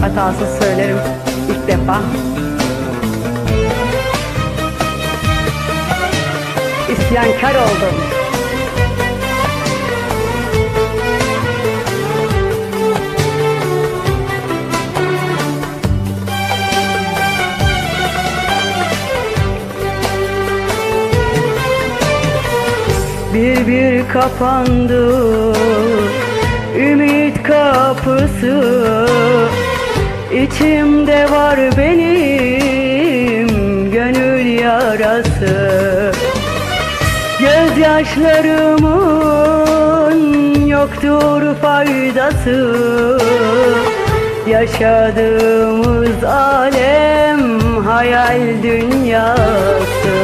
hatasız söylerim ilk defa. İsyankar oldum. Bir bir kapandı ümit kapısı İçimde var benim gönül yarası. Gözyaşlarımın yoktur faydası. Yaşadığımız alem hayal dünyası.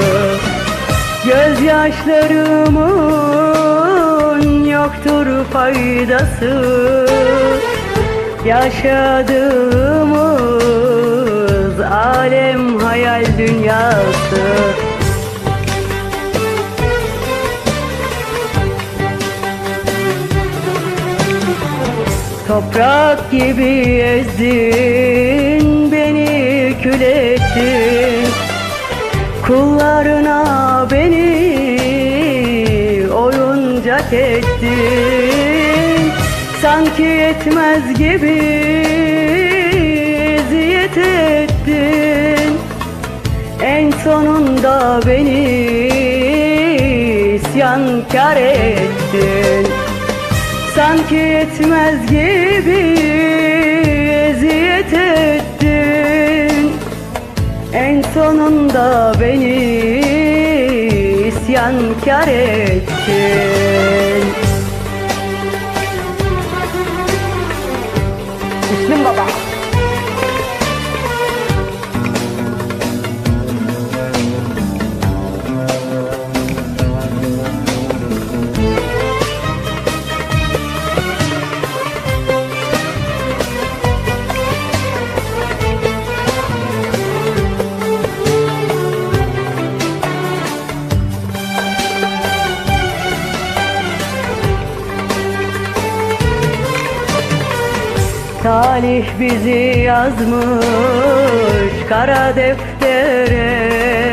Gözyaşlarımın faydası. Yaşadığımız alem hayal dünyası. Toprak gibi ezdin beni kül ettin. Kullarına Sanki yetmez gibi eziyet ettin. En sonunda beni isyankar ettin. Sanki yetmez gibi eziyet ettin. En sonunda beni isyankar ettin 你听吧。Talih bizi yazmış kara deftere.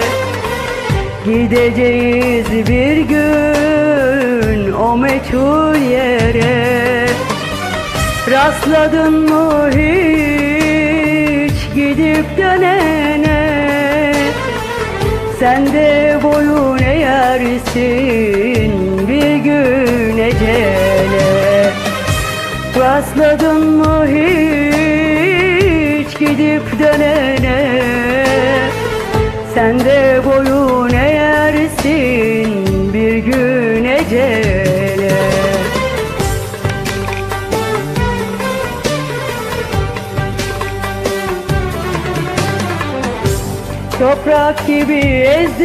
Gideceğiz bir gün o meçhul yere. Rastladın mı hiç gidip dönene? Sen de boyun eğersin bir gün ecele. Rastladın mı Sen de boyun eğersin bir gün ecele. Toprak gibi ezdin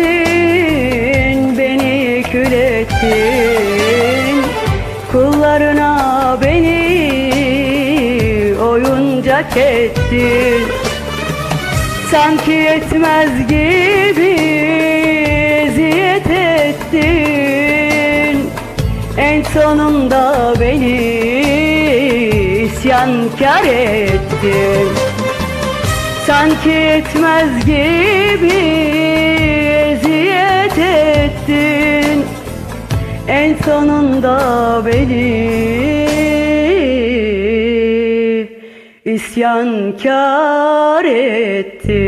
beni kül ettin. Kullarına beni oyuncak ettin Sanki yetmez gibi eziyet ettin. En sonunda beni isyankar ettin. Sanki yetmez gibi eziyet ettin. En sonunda beni isyankar etti.